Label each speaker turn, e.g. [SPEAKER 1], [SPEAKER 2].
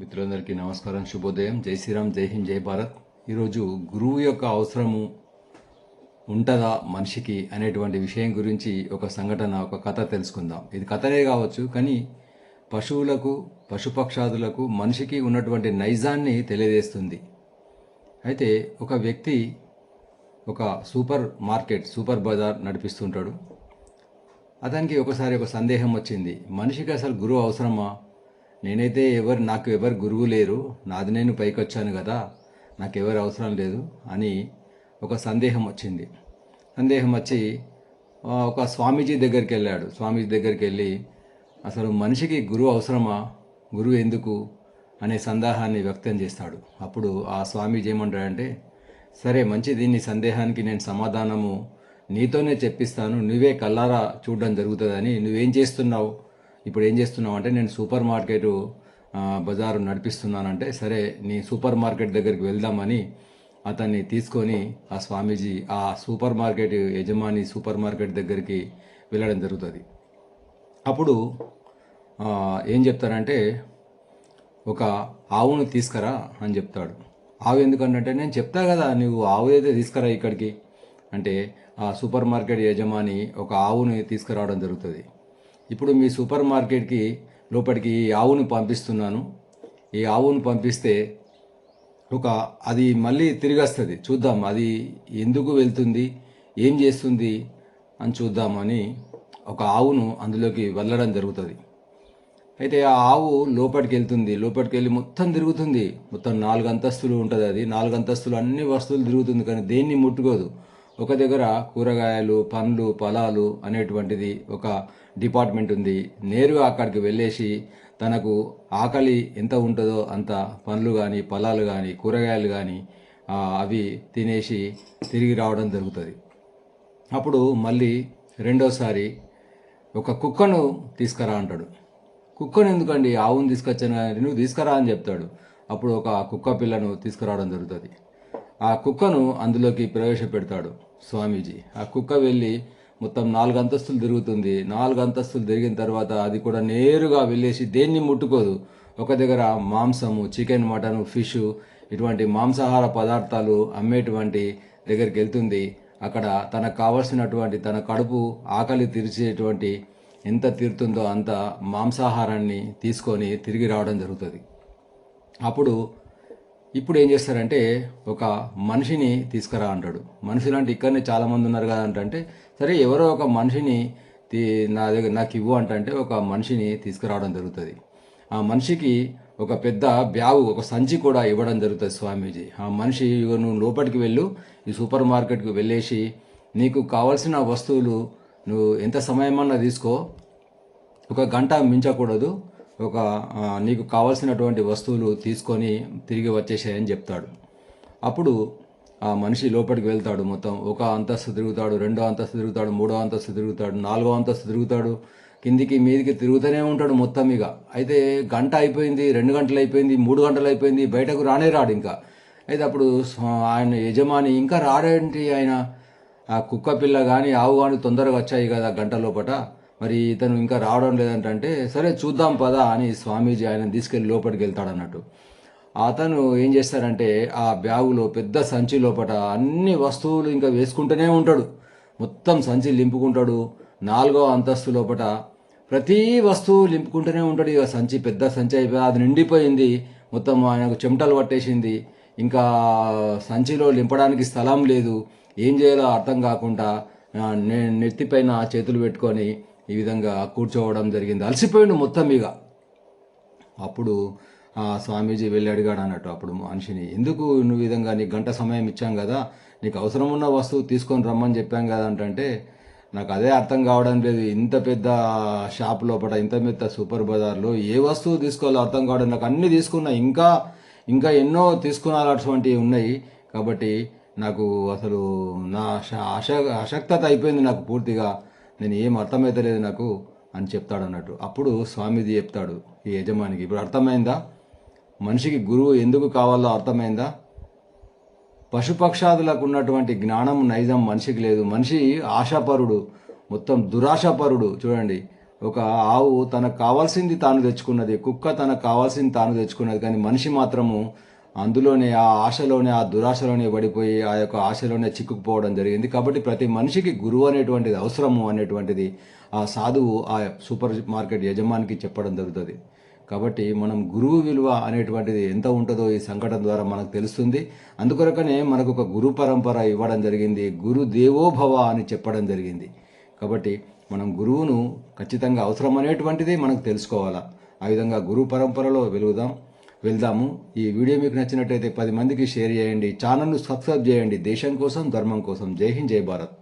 [SPEAKER 1] మిత్రులందరికీ నమస్కారం శుభోదయం. జై శ్రీరామ్ జై హింద్ జై భారత్. ఈరోజు గురువు యొక్క అవసరము ఉంటుందా మనిషికి అనేటువంటి విషయం గురించి ఒక సంఘటన ఒక కథ తెలుసుకుందాం. ఇది కథనే కావచ్చు కానీ పశువులకు పశుపక్షాదులకు మనిషికి ఉన్నటువంటి నైజాన్ని తెలియజేస్తుంది. అయితే ఒక వ్యక్తి ఒక సూపర్ మార్కెట్ సూపర్ బజార్ నడిపిస్తుంటాడు. అతనికి ఒకసారి ఒక సందేహం వచ్చింది. మనిషికి అసలు గురువు అవసరమా? నేనైతే ఎవరు నాకు ఎవరు గురువు లేరు. నాది నేను పైకి వచ్చాను కదా. నాకు ఎవరు అవసరం లేదు అని ఒక సందేహం వచ్చింది. సందేహం వచ్చి ఒక స్వామీజీ దగ్గరికి వెళ్ళాడు స్వామీజీ దగ్గరికి వెళ్ళి అసలు మనిషికి గురువు అవసరమా? గురువు ఎందుకు? అనే సందేహాన్ని వ్యక్తం చేస్తాడు. అప్పుడు ఆ స్వామీజీ ఏమంటాడంటే సరే మంచిది. నీ సందేహానికి నేను సమాధానము నీతోనే చెప్పిస్తాను. నువ్వే కల్లారా చూడడం జరుగుతుందని నువ్వేం చేస్తున్నావు? ఇప్పుడు ఏం చేస్తున్నావు అంటే నేను సూపర్ మార్కెట్ బజారు నడిపిస్తున్నానంటే సరే నీ సూపర్ మార్కెట్ దగ్గరికి వెళ్దామని అతన్ని తీసుకొని ఆ స్వామీజీ ఆ సూపర్ మార్కెట్ యజమాని సూపర్ మార్కెట్ దగ్గరికి వెళ్ళడం జరుగుతుంది. అప్పుడు ఏం చెప్తారంటే ఒక ఆవును తీసుకురా అని చెప్తాడు. ఆవు ఎందుకంటే నేను చెప్తా కదా నువ్వు ఆవు అయితే తీసుకురా ఇక్కడికి. అంటే ఆ సూపర్ మార్కెట్ యజమాని ఒక ఆవుని తీసుకురావడం జరుగుతుంది. ఇప్పుడు మీ సూపర్ మార్కెట్కి లోపలికి ఈ ఆవును పంపిస్తున్నాను. ఈ ఆవును పంపిస్తే ఒక అది మళ్ళీ తిరిగి వస్తుంది చూద్దాం అది ఎందుకు వెళ్తుంది? ఏం చేస్తుంది? అని చూద్దామని ఒక ఆవును అందులోకి వెళ్ళడం జరుగుతుంది. అయితే ఆ ఆవు లోపలికి వెళ్తుంది. లోపలికి వెళ్ళి మొత్తం తిరుగుతుంది. మొత్తం నాలుగు అంతస్తులు ఉంటుంది అది. నాలుగు అంతస్తులు అన్ని వస్తువులు తిరుగుతుంది కానీ దేన్ని ముట్టుకోదు. ఒక దగ్గర కూరగాయలు పండ్లు ఫలాలు అనేటువంటిది ఒక డిపార్ట్మెంట్ ఉంది. నేరుగా అక్కడికి వెళ్ళేసి తనకు ఆకలి ఎంత ఉంటుందో అంత పండ్లు కానీ ఫలాలు కానీ కూరగాయలు కానీ అవి తినేసి తిరిగి రావడం జరుగుతుంది. అప్పుడు మళ్ళీ రెండోసారి ఒక కుక్కను తీసుకురా అంటాడు. కుక్కను ఎందుకండి? ఆవును తీసుకొచ్చాను కానీ నువ్వు తీసుకురా అని చెప్తాడు. అప్పుడు ఒక కుక్క పిల్లను తీసుకురావడం జరుగుతుంది. ఆ కుక్కను అందులోకి ప్రవేశపెడతాడు స్వామీజీ. ఆ కుక్క వెళ్ళి మొత్తం నాలుగు అంతస్తులు తిరుగుతుంది. నాలుగు అంతస్తులు తిరిగిన తర్వాత అది కూడా నేరుగా వెళ్ళేసి దేన్ని ముట్టుకోదు. ఒక దగ్గర మాంసము చికెన్ మటన్ ఫిష్ ఇటువంటి మాంసాహార పదార్థాలు అమ్మేటువంటి దగ్గరికి వెళ్తుంది. అక్కడ తనకు కావలసినటువంటి తన కడుపు ఆకలి తీర్చేటువంటి ఎంత తీరుతుందో అంత మాంసాహారాన్ని తీసుకొని తిరిగి రావడం జరుగుతుంది. అప్పుడు ఇప్పుడు ఏం చేస్తారంటే ఒక మనిషిని తీసుకురా అంటాడు. మనిషి లాంటి ఇక్కడనే చాలామంది ఉన్నారు కదా అంటే సరే ఎవరో ఒక మనిషిని తీ- నా దగ్గర నాకు ఇవ్వు అంటే ఒక మనిషిని తీసుకురావడం జరుగుతుంది. ఆ మనిషికి ఒక పెద్ద బ్యాగు ఒక సంచి కూడా ఇవ్వడం జరుగుతుంది స్వామీజీ. ఆ మనిషి నువ్వు లోపలికి వెళ్ళు ఈ సూపర్ మార్కెట్కి వెళ్ళేసి నీకు కావాల్సిన వస్తువులు నువ్వు ఎంత సమయమన్నా తీసుకో ఒక గంట మించకూడదు ఒక నీకు కావాల్సినటువంటి వస్తువులు తీసుకొని తిరిగి వచ్చేసాయని చెప్తాడు. అప్పుడు ఆ మనిషి లోపలికి వెళ్తాడు మొత్తం. ఒక అంతస్తు తిరుగుతాడు రెండో అంతస్తు తిరుగుతాడు మూడో అంతస్తు తిరుగుతాడు నాలుగో అంతస్తు తిరుగుతాడు. కిందికి మీదికి తిరుగుతూనే ఉంటాడు మొత్తం ఇక. అయితే గంట అయిపోయింది రెండు గంటలు అయిపోయింది మూడు గంటలు అయిపోయింది బయటకు రానే రాడు ఇంకా. అయితే అప్పుడు ఆయన యజమాని ఇంకా రాడేంటి ఆయన? ఆ కుక్క పిల్ల కానీ ఆవు కానీ తొందరగా వచ్చాయి కదా గంట లోపట. మరి ఇతను ఇంకా రావడం లేదంటే సరే చూద్దాం పదా అని స్వామీజీ ఆయన తీసుకెళ్ళి లోపలికి వెళ్తాడు అన్నట్టు. అతను ఏం చేస్తాడంటే ఆ బ్యాగులో పెద్ద సంచి లోపట అన్ని వస్తువులు ఇంకా వేసుకుంటూనే ఉంటాడు. మొత్తం సంచి లింపుకుంటాడు. నాలుగో అంతస్తు లోపట ప్రతి వస్తువు లింపుకుంటూనే ఉంటాడు. ఇక సంచి పెద్ద సంచి అయిపోయి అది నిండిపోయింది. మొత్తం ఆయనకు చెమటలు పట్టేసింది. ఇంకా సంచిలో లింపడానికి స్థలం లేదు. ఏం చేయాలో అర్థం కాకుండా నెత్తిపైన చేతులు పెట్టుకొని ఈ విధంగా కూర్చోవడం జరిగింది. అలసిపోయిండు మొత్తం ఇక. అప్పుడు ఆ స్వామీజీ వెళ్ళి అడిగాడు అన్నట్టు అప్పుడు మనిషిని ఎందుకు నువ్వు విధంగా నీకు గంట సమయం ఇచ్చాం కదా నీకు అవసరం ఉన్న వస్తువు తీసుకొని రమ్మని చెప్పాం కదా అంటే నాకు అదే అర్థం కావడం లేదు. ఇంత పెద్ద షాప్ లోపల ఇంత పెద్ద సూపర్ బజార్లో ఏ వస్తువు తీసుకోవాలో అర్థం కావడం నాకు అన్నీ తీసుకున్నా ఇంకా ఇంకా ఎన్నో తీసుకునాల్సినటువంటివి ఉన్నాయి. కాబట్టి నాకు అసలు నా అశ అశక్తత అయిపోయింది నాకు పూర్తిగా. నేను ఏం అర్థమైతలేదు నాకు అని చెప్తాడు అన్నట్టు అప్పుడు స్వామీజీ చెప్తాడు ఈ యజమానికి ఇప్పుడు అర్థమైందా? మనిషికి గురువు ఎందుకు కావాలో అర్థమైందా? పశుపక్షాదులకు ఉన్నటువంటి జ్ఞానం నైజం మనిషికి లేదు. మనిషి ఆశాపరుడు మొత్తం దురాశాపరుడు. చూడండి ఒక ఆవు తనకు కావాల్సింది తాను తెచ్చుకున్నది కుక్క తనకు కావాల్సింది తాను తెచ్చుకున్నది కానీ మనిషి మాత్రము అందులోనే ఆ ఆశలోనే ఆ దురాశలోనే పడిపోయి ఆ యొక్క ఆశలోనే చిక్కుకుపోవడం జరిగింది. కాబట్టి ప్రతి మనిషికి గురువు అనేటువంటిది అవసరము అనేటువంటిది ఆ సాధువు ఆ సూపర్ మార్కెట్ యజమానికి చెప్పడం జరుగుతుంది. కాబట్టి మనం గురువు విలువ అనేటువంటిది ఎంత ఉంటుందో ఈ సంఘటన ద్వారా మనకు తెలుస్తుంది. అందుకొరకనే మనకు ఒక గురు పరంపర ఇవ్వడం జరిగింది. గురు దేవోభవ అని చెప్పడం జరిగింది. కాబట్టి మనం గురువును ఖచ్చితంగా అవసరం అనేటువంటిది మనకు తెలుసుకోవాలా? ఆ విధంగా గురు పరంపరలో వెలుగుదాం. వెళ్దాము. ఈ వీడియో మీకు నచ్చినట్టయితే పది మందికి షేర్ చేయండి. ఛానల్ను సబ్స్క్రైబ్ చేయండి. దేశం కోసం ధర్మం కోసం. జై హింద్ జై భారత్.